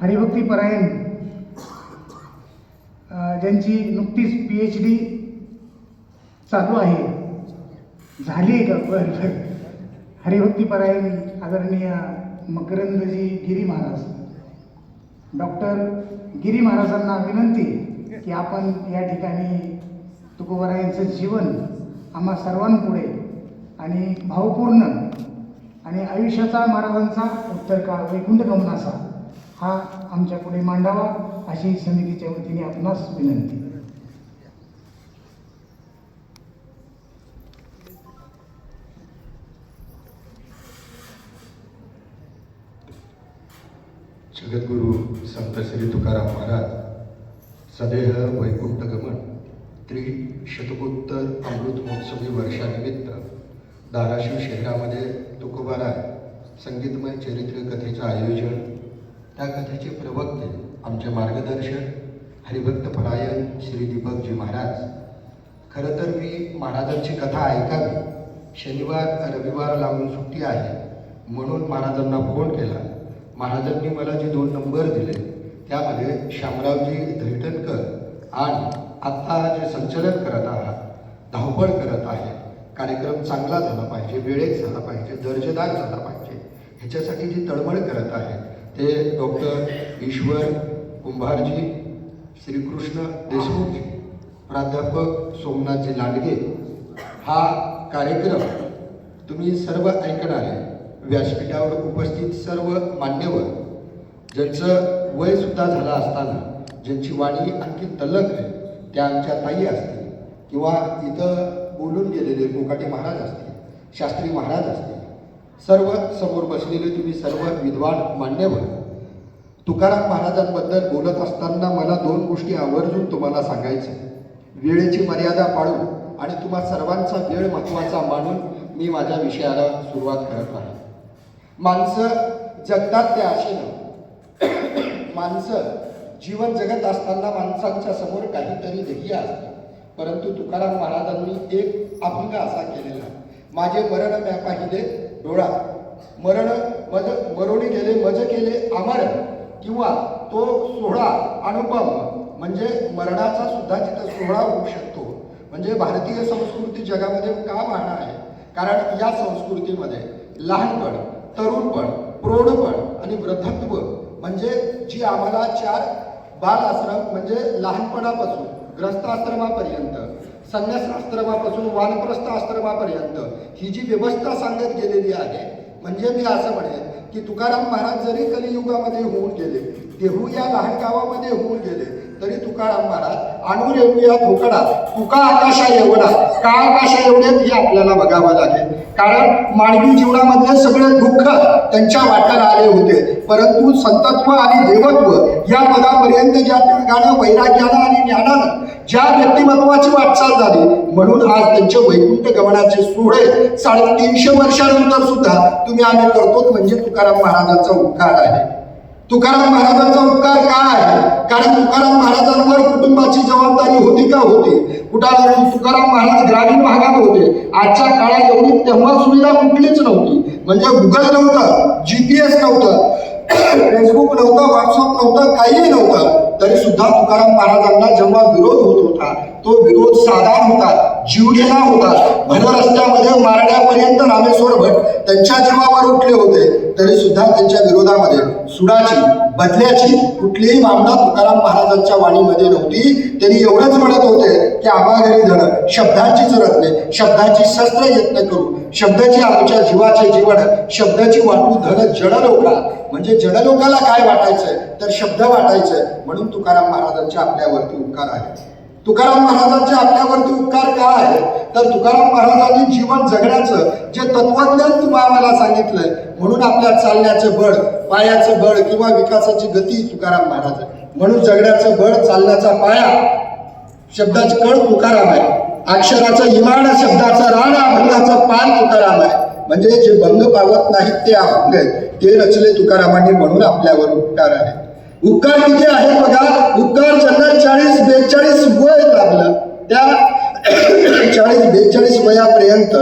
हरिभक्ती परायण ज्यांची नुकतीच पी एच डी चालू आहे. झाली आहे का? बरं बरं. हरिभक्ती परायण आदरणीय मकरंदजी गिरी महाराज. डॉक्टर गिरी महाराजांना विनंती की आपण या ठिकाणी तुकोबरायांचं जीवन आम्हा सर्वांपुढे आणि भावपूर्ण आणि आयुष्याचा महाराजांचा उत्तर काळ वैकुंठ गमनाचा हा आमच्या पुढे मांडावा अशी समितीच्या वतीने आपणास विनंती. जगद्गुरु संत श्री तुकाराम महाराज सदेह वैकुंठ गमन त्रिशतकोत्तर अमृत महोत्सवी वर्षानिमित्त धाराशिव शहरामध्ये तुकोबाराय संगीतमय चरित्र कथेचं आयोजन त्या कथेचे प्रवक्ते आमचे मार्गदर्शक हरिभक्त परायण श्री दीपकजी महाराज. खरं तर मी महाराजांची कथा ऐकावी. शनिवार रविवार लावून सुट्टी आहे म्हणून महाराजांना फोन केला. महाराजांनी मला जे दोन नंबर दिले त्यामध्ये श्यामरावजी धैटणकर आणि आत्ता जे संचलन करत आहात धावपळ करत आहे कार्यक्रम चांगला झाला पाहिजे वेळेत झाला पाहिजे दर्जेदार झाला पाहिजे ह्याच्यासाठी जी तळमळ करत आहे ते डॉक्टर ईश्वर कुंभारजी श्रीकृष्ण देशमुख प्राध्यापक सोमनाथजी लांडगे हा कार्यक्रम तुम्ही सर्व ऐकणारे व्यासपीठावर उपस्थित सर्व मान्यवर ज्यांचं वयसुद्धा झालं असताना ज्यांची वाणी आणखी तल्लक आहे त्या आमच्या ताई असतील किंवा इथं बोलून गेलेले कोकाटे महाराज असतील शास्त्री महाराज असतील सर्व समोर बसलेले तुम्ही सर्व विद्वान मान्यवर. तुकाराम महाराजांबद्दल बोलत असताना मला दोन गोष्टी आवर्जून तुम्हाला सांगायचं. वेळेची मर्यादा पाळून आणि तुम्हा सर्वांचा वेळ महत्त्वाचा मानून मी माझ्या विषयाला सुरुवात करत आहे. माणसं जगतात त्या आशेनं. माणसं जीवन जगत असताना माणसांच्या समोर काहीतरी ध्येय असतं. परंतु तुकाराम महाराजांनी एक अभंग असा केलेला. माझे मरण म्या पाहिले डोळा. मरण मज मरोणी गेले मज केले अमर किंवा तो सोहळा अनुपम म्हणजे मरणाचा सुद्धा तिथं सोहळा होऊ शकतो. म्हणजे भारतीय संस्कृती जगामध्ये का वाहणं आहे? कारण या संस्कृतीमध्ये लहानपण तरुणपण प्रौढपण आणि वृद्धत्व म्हणजे जी आम्हाला चार बाल आश्रम म्हणजे लहानपणापासून ग्रस्ताश्रमापर्यंत संन्यास आश्रमापासून वानप्रस्थ आश्रमापर्यंत ही जी व्यवस्था सांगत गेलेली आहे म्हणजे मी असं म्हणेन की तुकाराम महाराज जरी कलियुगामध्ये होऊन गेले देहू या लहान गावामध्ये होऊन गेले तरी तुकाराम महाराज आणून येऊया धोकडा तुका आकाशा एवढा का आकाशा एवढे हे आपल्याला बघावं लागेल. कारण मानवी जीवनामधले सगळे दुःख त्यांच्या वाट्याला आले होते. परंतु संतत्व आणि देवत्व या पदापर्यंत ज्या ठिकाणं वैराग्यानं आणि ज्ञानानं ज्या व्यक्तिमत्वाची वाटचाल झाली म्हणून आज त्यांच्या वैकुंठ गमनाचे सोहळे साडेतीनशे वर्षानंतर सुद्धा तुम्ही आम्ही करतो म्हणजे तुकाराम महाराजांचा उपकार आहे. तुकाराम महाराजांचा उपकार काय आहे? कारण तुकाराम महाराजांवर कुटुंबाची जबाबदारी होती का होती? कुठं तुकाराम महाराज ग्रामीण भागात होते? आजच्या काळात एवढी तेव्हा सुविधा कुठलीच नव्हती. म्हणजे गुगल नव्हतं जीपीएस नव्हतं फेसबुक नव्हतं व्हॉट्सअप नव्हतं काहीही नव्हतं. तरी सुद्धा तुकाराम महाराजांना जेव्हा विरोध होत होता तो विरोध साधारण होता जीवघेणा होता. भर रस्त्यामध्ये मारण्यापर्यंत रामेश्वर भट त्यांच्या जीवावर उठले होते तरी सुद्धा त्यांच्या विरोधामध्ये सुडाची बदल्याची कुठलीही भावना तुकाराम महाराजांच्या वाणीमध्ये नव्हती. त्यांनी एवढंच म्हणत होते की आबाघरी धड शब्दाचीच रत्ने शब्दाची शस्त्र यत्न करू शब्दाची आमच्या जीवाचे जीवन शब्दाची वाटू धन जडलोका. म्हणजे जडलोकाला काय वाटायचंय? तर शब्द वाटायचंय. म्हणून तुकाराम महाराजांच्या आपल्यावरती उपकार आहे तुकाराम महाराजांचे आपल्यावरती उपकार काय आहे? तर तुकाराम महाराजांनी जीवन जगण्याचं जे तत्वज्ञान तुम्हाला सांगितलंय म्हणून आपल्या चालण्याचं बळ पायाचं बळ किंवा विकासाची गती तुकाराम महाराज आहे. म्हणून जगण्याचं बळ चालण्याचा पाया शब्दाची कळ तुकाराम आहे. अक्षराचं इमान शब्दाचं राण भंगाचा पान तुकाराम आहे. म्हणजे जे भंग पावत नाहीत ते अभंग आहेत ते रचले तुकारामांनी म्हणून आपल्यावर उपकार आहेत उपकार किती आहेत बघा? उपकार ज्यांना चाळीस बेचाळीस वय लागलं. त्या चाळीस बेचाळीस वयापर्यंत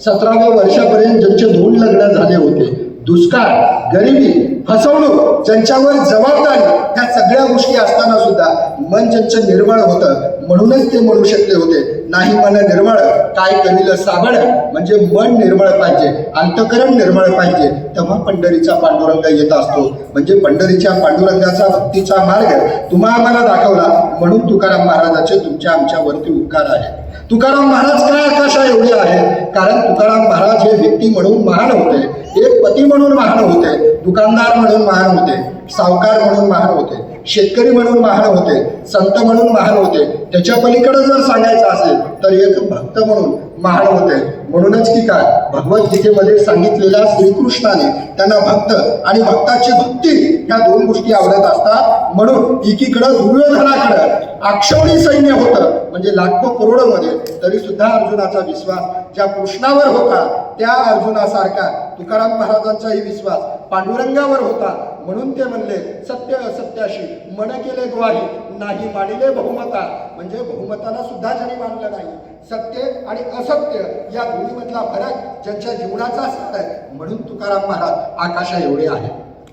सतराव्या वर्षापर्यंत ज्यांचे दोन लग्न झाले होते दुष्काळ गरिबी फसवणूक ज्यांच्यावर जबाबदारी ह्या सगळ्या गोष्टी असताना सुद्धा मन ज्यांचं निर्मळ होतं म्हणूनच ते म्हणू शकले होते. नाही मन निर्मळ काय करील साबळ? म्हणजे मन निर्मळ पाहिजे अंतकरण निर्मळ पाहिजे. तेव्हा पंढरीचा पांडुरंग येत असतो. म्हणजे पंढरीच्या पांडुरंगाचा भक्तीचा मार्ग तुम्हा आम्हाला दाखवला. म्हणून तुकाराम महाराजाचे तुमच्या आमच्यावरती उपकार आहे तुकाराम महाराज काय आकाशा एवढे आहे कारण तुकाराम महाराज हे व्यक्ती म्हणून महान होते. एक पती म्हणून महान होते. दुकानदार म्हणून महान होते सावकार म्हणून महान होते शेतकरी म्हणून महान होते संत म्हणून महान होते. त्याच्या पलीकडे जर सांगायचं असेल तर एक भक्त म्हणून महान होते म्हणूनच की काय भगवद्गीतेमध्ये सांगितलेल्या श्रीकृष्णाने त्यांना भक्त आणि भक्ताची भक्ती ह्या दोन गोष्टी आवडत असतात. म्हणून एकीकडं दुर्योधनाकडं आक्षवणी सैन्य होतं म्हणजे लाखो करोडोमध्ये तरी सुद्धा अर्जुनाचा विश्वास ज्या कृष्णावर होता त्या अर्जुनासारखा तुकाराम महाराजांचाही विश्वास पांडुरंगावर होता. म्हणून ते म्हणले सत्य असत्याशी मन केले ग्वाही. नाही मानिले बहुमता. म्हणजे बहुमताला सुद्धा ज्यांनी मानलं नाही सत्य आणि असत्य या दोन्हीमधला फरक ज्यांच्या जीवनाचा सार आहे. म्हणून तुकाराम महाराज आकाशा एवढे आहे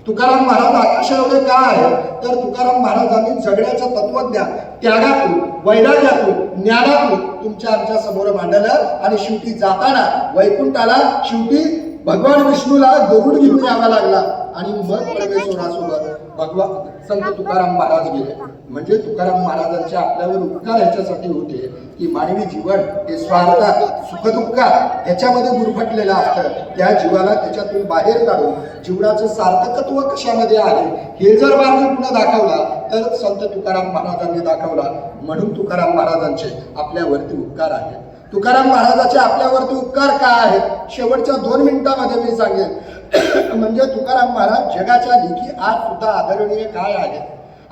तुकाराम महाराज आकाशा एवढे का आहे तर तुकाराम महाराजांनी जगण्याचं तत्वज्ञान त्यागातून वैराग्यातून ज्ञानातून तुमच्या आमच्यासमोर मांडलं आणि शेवटी जाताना वैकुंठाला शेवटी भगवान विष्णूला गरुड घेऊन यावा लागला. आणि मग परमेश्वरासोबत भगवान संत तुकाराम महाराज गेले. म्हणजे तुकाराम महाराजांचे आपल्यावर उपकार ह्याच्यासाठी होते की मानवी जीवन हे स्वार्थ सुखदुःखात ह्याच्यामध्ये गुरफटलेलं असतं. त्या जीवाला त्याच्यातून बाहेर काढून जीवनाचं सार्थकत्व कशामध्ये आहे हे जर मार्ग पुन्हा दाखवला तर संत तुकाराम महाराजांनी दाखवला. म्हणून तुकाराम महाराजांचे आपल्यावरती उपकार आहेत. तुकाराम महाराजाचे आपल्यावरती उपकार काय आहेत? शेवटच्या दोन मिनिटांमध्ये मी सांगेन. म्हणजे तुकाराम महाराज जगाच्या लेखी आज सुद्धा आदरणीय काय आहेत?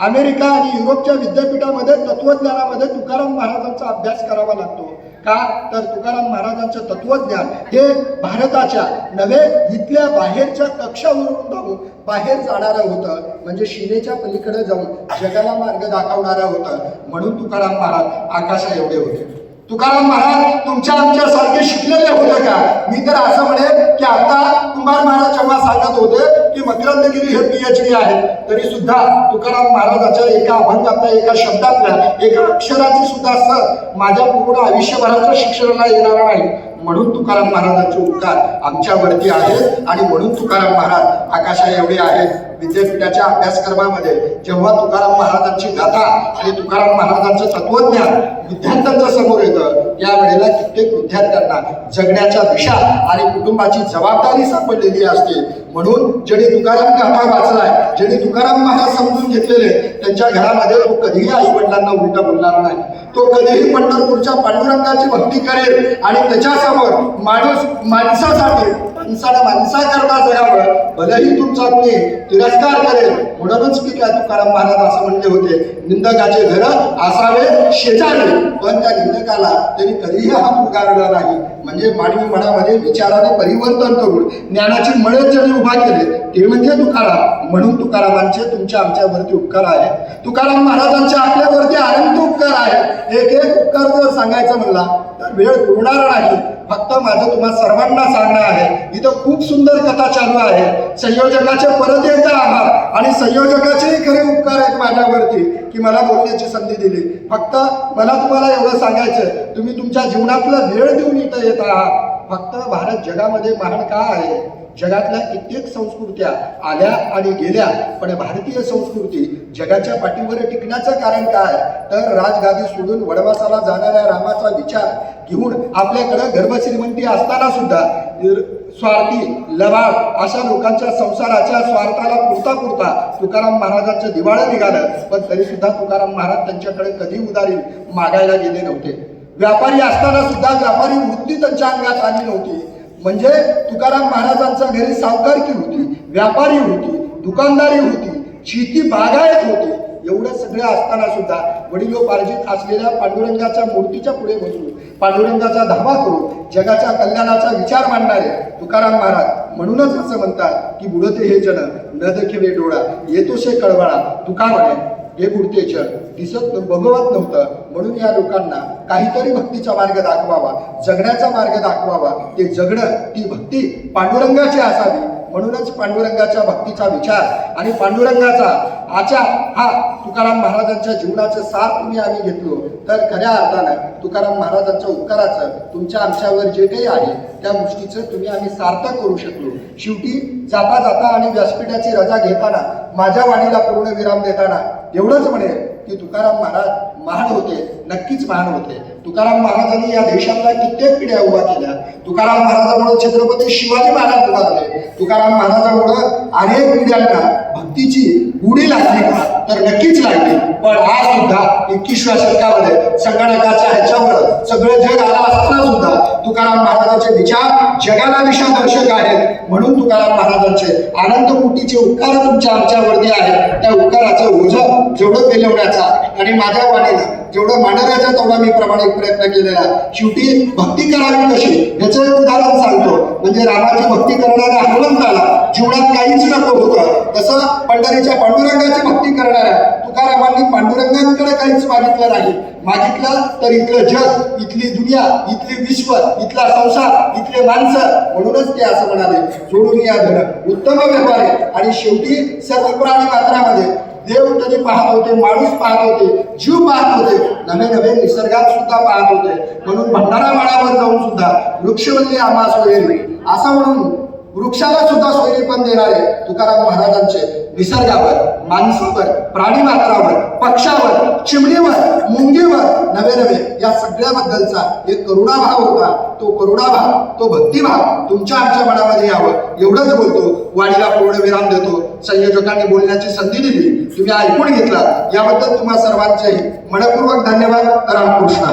अमेरिका आणि युरोपच्या विद्यापीठामध्ये तत्वज्ञानामध्ये तुकाराम महाराजांचा अभ्यास करावा लागतो. का? तर तुकाराम महाराजांचं तत्वज्ञान हे भारताच्या नव्हे इथल्या बाहेरच्या कक्षावरून जाऊन बाहेर जाणारं होतं. म्हणजे शिनेच्या पलीकडे जाऊन जगाला मार्ग दाखवणारं होतं. म्हणून तुकाराम महाराज आकाशा एवढे होते. तुकाराम महाराज तुमच्या आमच्या सारखे शिकलेले होते का? मी तर असं म्हणेन की आता कुमार महाराज जेव्हा सांगत होते की मकरंदगिरी हे पीएचडी आहे तरी सुद्धा तुकाराम महाराजाच्या एका अभंगातल्या एका शब्दातल्या एका अक्षराची सुद्धा सर माझ्या पूर्ण आयुष्यभराच्या शिक्षणाला येणार नाही. म्हणून तुकाराम महाराजांचे उपकार आमच्यावरती आहेत आणि म्हणून तुकाराम महाराज आकाशा एवढे आहेत. विद्यापीठाच्या अभ्यासक्रमामध्ये जेव्हा तुकाराम महाराजांची गाथा आणि तुकाराम महाराजांचं तत्वज्ञान विद्यार्थ्यांच्या समोर येतं. यावेळेला कित्येक विद्यार्थ्यांना जगण्याच्या दिशा आणि कुटुंबाची जबाबदारी सापडलेली असते. म्हणून ज्यांनी तुकाराम गाथा वाचलाय ज्यांनी तुकाराम महाराज समजून घेतलेले त्यांच्या घरामध्ये तो कधीही आई वडिलांना उलट बोलणार नाही. तो कधीही पंढरपूरच्या पांडुरंगाची भक्ती करेल आणि त्याच्यासमोर माणूस माणसासाठी माणसाला माणसाकरता जगावं भलेही तुमचा कुणी तिरस्कार करेल. म्हणूनच की काय तुकाराम महाराज असं म्हणले होते निंदकाचे घर असावे शेजारी. पण त्या निंदकाला त्यांनी कधीही हा पुकारला नाही. म्हणजे मानवी मनामध्ये विचाराने परिवर्तन करून ज्ञानाची मळे ज्यांनी उभा केले ते म्हणजे तुकाराम. म्हणून तुकारामांचे तुमच्या आमच्यावरती उपकार आहे तुकाराम महाराजांचे आपल्यावरती अनंत उपकार आहे एक एक उपकार जर सांगायचं म्हणला तर वेळ पुरणार नाही. फक्त माझं तुम्हा सर्वांना सांगणं आहे इथं खूप सुंदर कथा चालू आहे. संयोजकाचे परत एकदा आभार. आणि संयोजकाचेही खरे उपकार आहेत माझ्यावरती की मला बोलण्याची संधी दिली. फक्त मला तुम्हाला एवढं सांगायचं तुम्ही तुमच्या जीवनातलं वेळ देऊन इथं येत आहात. फक्त भारत जगामध्ये महान का आहे? जगातल्या कित्येक संस्कृत्या आल्या आणि गेल्या पण भारतीय संस्कृती जगाच्या पाठीवर टिकण्याचं कारण काय? तर राजगादी सोडून वडवासाला जाणाऱ्या रामाचा विचार घेऊन आपल्याकडं गर्भश्रीमंती असताना सुद्धा स्वार्थी लबाड अशा लोकांच्या संसाराच्या स्वार्थाला पुरता पुरता तुकाराम महाराजांचं दिवाळं निघालं. पण तरी सुद्धा तुकाराम महाराज त्यांच्याकडे कधी उदारी मागायला गेले नव्हते. व्यापारी असताना सुद्धा व्यापारी वृत्ती त्यांच्या अंगात आली नव्हती. म्हणजे तुकाराम महाराजांच्या घरी सावकारकी होती व्यापारी होती दुकानदारी होती शेती बागायत होती. एवढं सगळं असताना सुद्धा वडिलोपार्जित असलेल्या पांडुरंगाच्या मूर्तीच्या पुढे बसून पांडुरंगाचा धावा करून जगाच्या कल्याणाचा विचार मांडणारे तुकाराम महाराज म्हणूनच असं म्हणतात की बुडते हे जन न दखिवे डोळा येतोशे कळवळा तुका म्हणे हे बुडते जन. दिसत भगवत नव्हतं. म्हणून या लोकांना काहीतरी भक्तीचा मार्ग दाखवावा जगण्याचा मार्ग दाखवावा. ते जगणं ती भक्ती पांडुरंगाची असावी. म्हणूनच पांडुरंगाच्या भक्तीचा विचार आणि पांडुरंगाचा आचार हा तुकाराम महाराजांच्या जीवनाचं सार तुम्ही आम्ही घेतलो. तर खऱ्या अर्थानं तुकाराम महाराजांच्या उपकाराचं तुमच्या आमच्यावर जे काही आहे त्या गोष्टीचं तुम्ही आम्ही सार्थक करू शकलो. शेवटी जाता जाता आणि व्यासपीठाची रजा घेताना माझ्या वाणीला पूर्ण विराम देताना एवढंच म्हणेल की तुकाराम महाराज महान होते नक्कीच महान होते. तुकाराम महाराजांनी या देशातल्या कित्येक पिढ्या उभा केल्या. तुकाराम महाराजांमुळे छत्रपती शिवाजी महाराज उभारले तुकाराम महाराजामुळे अनेक पिढ्यांना भक्तीची गुढी लागली. का तर नक्कीच लागली. पण आज सुद्धा एकवीसव्या शतकामध्ये संगणकाच्या ह्याच्यावर सगळं जग आला असताना सुद्धा तुकाराम महाराजांचे विचार जगाला दिशादर्शक आहेत. म्हणून तुकाराम महाराजांचे आनंद उपकार तुमच्या आमच्यावरती आहेत. त्या उपकाराचं ओझं जेवढं पेलवण्याचा आणि माझ्या वाणीला जेवढं मांडण्याचा तेवढा मी प्रामाणिक प्रयत्न केलेला. शेवटी भक्ती करावी कशी? याचं एक उदाहरण सांगतो. म्हणजे रामाची भक्ती करणाऱ्या हनुमंताला जीवनात काहीच नको होतं. तसं पंढरीच्या पांडुरंगाची भक्ती करणाऱ्या तुकारामांनी पांडुरंगांकडे काहीच मागितलं नाही. मागितलं तर इथलं जग इथली दुनिया इथली विश्व इथला संसार इथले माणसं म्हणूनच ते असं म्हणाले. सोडून या धन उत्तम व्यवहार आहे. आणि शेवटी सर्व प्राणी मात्रामध्ये देव तरी पाहत होते माणूस पाहत होते जीव पाहत होते. नवे नवे निसर्गात सुद्धा पाहत होते. म्हणून भंडारा माळावर जाऊन सुद्धा वृक्षवल्ली आम्हास होईल असं म्हणून वृक्षाला सुद्धा सोयरी पण देणारे तुकाराम महाराजांचे निसर्गावर माणसावर प्राणी मात्रावर पक्षावर चिमणीवर मुंगीवर नवे नवे या सगळ्याबद्दलचा एक करुणाभाव होता. तो करुणाभाव तो भक्तिभाव तुमच्या आमच्या मनामध्ये यावं. एवढंच बोलतो. वाणीला पूर्ण विराम देतो. संयोजकांनी बोलण्याची संधी दिली. तुम्ही ऐकून घेतला याबद्दल तुम्हा सर्वांचेही मनपूर्वक धन्यवाद. रामकृष्ण.